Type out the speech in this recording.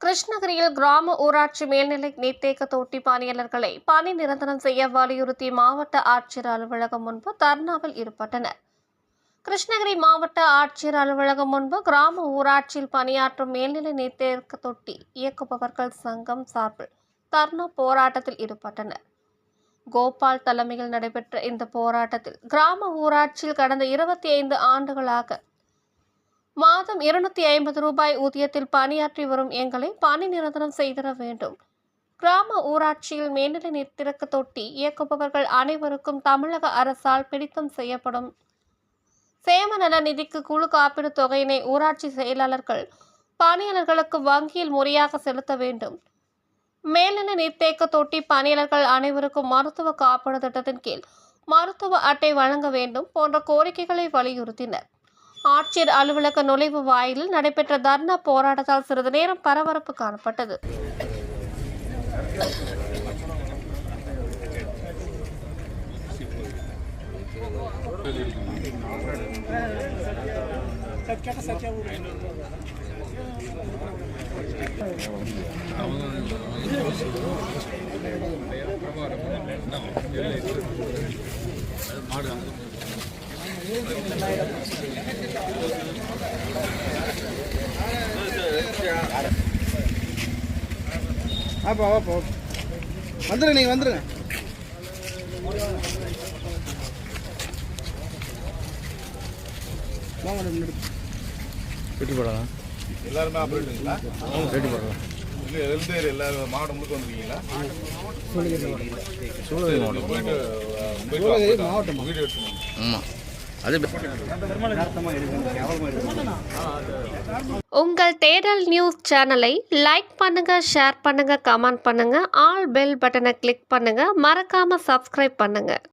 கிருஷ்ணகிரியில் கிராம ஊராட்சி மேல்நிலை நீர்த்தேக்க தொட்டி பணியாளர்களை பணி நிரந்தரம் செய்ய வலியுறுத்தி மாவட்ட ஆட்சியர் அலுவலகம் முன்பு தர்ணாவில் ஈடுபட்டனர் கிருஷ்ணகிரி மாவட்ட ஆட்சியர் அலுவலகம் முன்பு கிராம ஊராட்சியில் பணியாற்றும் மேல்நிலை நீர்த்தேக்க தொட்டி இயக்குபவர்கள் சங்கம் சார்பில் தர்ணா போராட்டத்தில் ஈடுபட்டனர். கோபால் தலைமையில் நடைபெற்ற இந்த போராட்டத்தில் கிராம ஊராட்சியில் கடந்த இருபத்தி ஐந்து ஆண்டுகளாக மாதம் இருநூத்தி ஐம்பது ரூபாய் ஊதியத்தில் பணியாற்றி வரும் எங்களை பணி நிரந்தரம் செய்திட வேண்டும். கிராம ஊராட்சியில் மேல்நிலை நீர் திறக்க தொட்டி இயக்குபவர்கள் அனைவருக்கும் தமிழக அரசால் பிடித்தம் செய்யப்படும். சேமநல நிதிக்கு குழு காப்பீடு தொகையினை ஊராட்சி செயலாளர்கள் பணியாளர்களுக்கு வங்கியில் முறையாக செலுத்த வேண்டும். மேலென நீர்த்தேக்க தொட்டி பணியாளர்கள் அனைவருக்கும் மருத்துவ காப்பீடு திட்டத்தின் கீழ் மருத்துவ அட்டை வழங்க வேண்டும் போன்ற கோரிக்கைகளை வலியுறுத்தினர் ஆட்சியர் அலுவலக நுழைவு வாயிலில் நடைபெற்ற தர்ணா போராட்டத்தால் சிறிது நேரம் பரபரப்பு காணப்பட்டது அப்பா வாப்பா வந்துடுங்க நீங்கள் வந்துடுங்க வாங்க ரெண்டு போடலாம். எல்லாருமே ஆப்ரேட்டுங்களா எழுந்தேர் எல்லாரும் மாவட்டம் முழுக்க வந்துருக்கீங்களா? சூழல் மாவட்டம். மாவட்டமா? வீடியோ எடுத்துக்கோங்க ஆமாம் உங்கள் தேடல் நியூஸ் சேனலை லைக் பண்ணுங்க ஷேர் பண்ணுங்க கமெண்ட் பண்ணுங்க ஆல் பெல் பட்டனை கிளிக் பண்ணுங்க மறக்காம சப்ஸ்கிரைப் பண்ணுங்க.